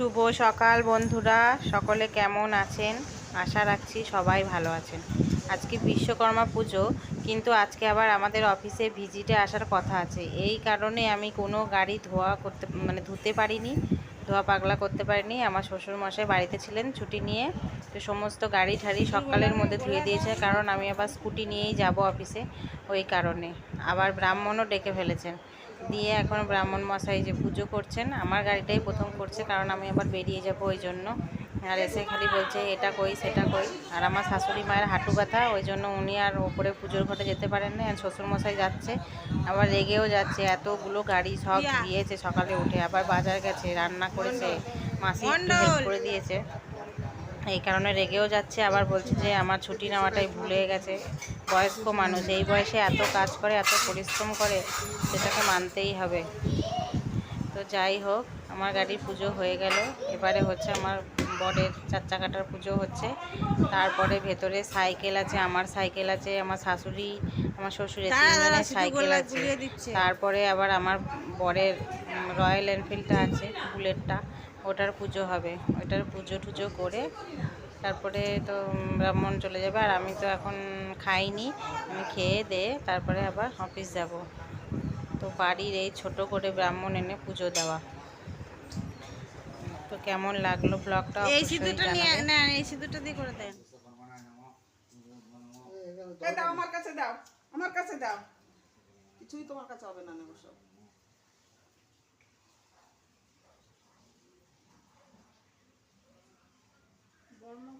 শুভ সকাল বন্ধুরা, সকলে কেমন আছেন? আশা রাখছি সবাই ভালো আছেন। আজকে বিশ্বকর্মা পুজো, কিন্তু আজকে আবার আমাদের অফিসে ভিজিটে আসার কথা আছে। এই কারণে আমি কোনো গাড়ি ধোয়া করতে মানে ধুতে পারিনি, ধোয়া পাগলা করতে পারিনি। আমার শ্বশুরমশাই বাড়িতে ছিলেন ছুটি নিয়ে, তো সমস্ত গাড়ি ঠাড়ি সকালের মধ্যে ধুয়ে দিয়েছে, কারণ আমি আবার স্কুটি নিয়েই যাব অফিসে, ওই কারণে। আবার ব্রাহ্মণও ডেকে ফেলেছেন। দিয়ে এখন ব্রাহ্মণ মশাই যে পুজো করছেন আমার গাড়িটাই প্রথম করছে কারণ আমি আবার বেরিয়ে যাব ওই জন্য। আর এসে খালি বলছে এটা কই সেটা কই? আর আমার শাশুড়ি মায়ের হাঁটু ব্যথা ওই জন্য উনি আর ওপরে পুজোর ঘটে যেতে পারেন না আর শ্বশুরমশাই যাচ্ছে আবার রেগেও যাচ্ছে এতগুলো গাড়ি সব দিয়েছে সকালে উঠে আবার বাজার গেছে রান্না করেছে মাসি করে দিয়েছে। এই কারণে রেগেও যাচ্ছে। আবার বলছে যে আমার ছুটি নেওয়াটাই ভুলে গেছে। বয়স্ক মানুষ এই বয়সে এত কাজ করে এত পরিশ্রম করে সেটাকে মানতেই হবে। তো যাই হোক আমার গাড়ির পুজো হয়ে গেল। এবারে হচ্ছে আমার বরের চার চাকাটার পুজো হচ্ছে। তারপরে ভেতরে সাইকেল আছে আমার সাইকেল আছে আমার শাশুড়ি আমার শ্বশুরের তিনজনের সাইকেল আছে। তারপরে আবার আমার বরের রয়্যাল এনফিল্ডটা আছে বুলেটটা। ওটার পুজো হবে। ওটার পুজো টুজো করে তারপরে তো ব্রাহ্মণ চলে যাবে আর আমি তো এখন খাইনি। আমি খেয়ে দে তারপরে আবার অফিস যাব। তো বাড়ির এই ছোট করে ব্রাহ্মণ এনে পুজো দেওয়া। তো কেমন লাগল ব্লগটা এই সিঁদুরটা নিয়ে না এই সিঁদুরটা দিয়ে করে দেন। দাও আমার কাছে দাও আমার কাছে দাও। কিছুই তোমার কাছে হবে না নেব সব।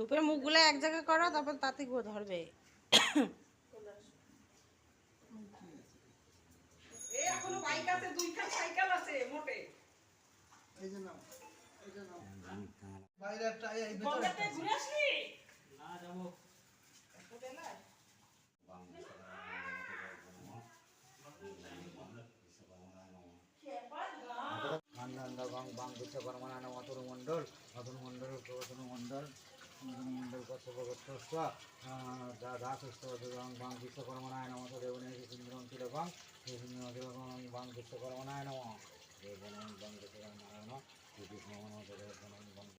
ধূপের মুখগুলো এক জায়গায় করো তারপর তাতে গো ধরবে। এই এখনও বাইক আছে দুইখান সাইকেল আছে মোটে। কলকাতায় ঘুরে আসলি? মন্ডন্ড গম গঙ্গেশ্বর রমণায় নম অতনু মণ্ডল অতনু মণ্ডল অতনু মণ্ডল অতনু মণ্ডল। দাসস্ব গং গং বিশ্বকর্মণায় নম। দেবনে সুন্দরম তিলকং তিলকং গং বিশ্বকর্মণায় নম। দেবনে গং বিশ্বকর্মণায় নম।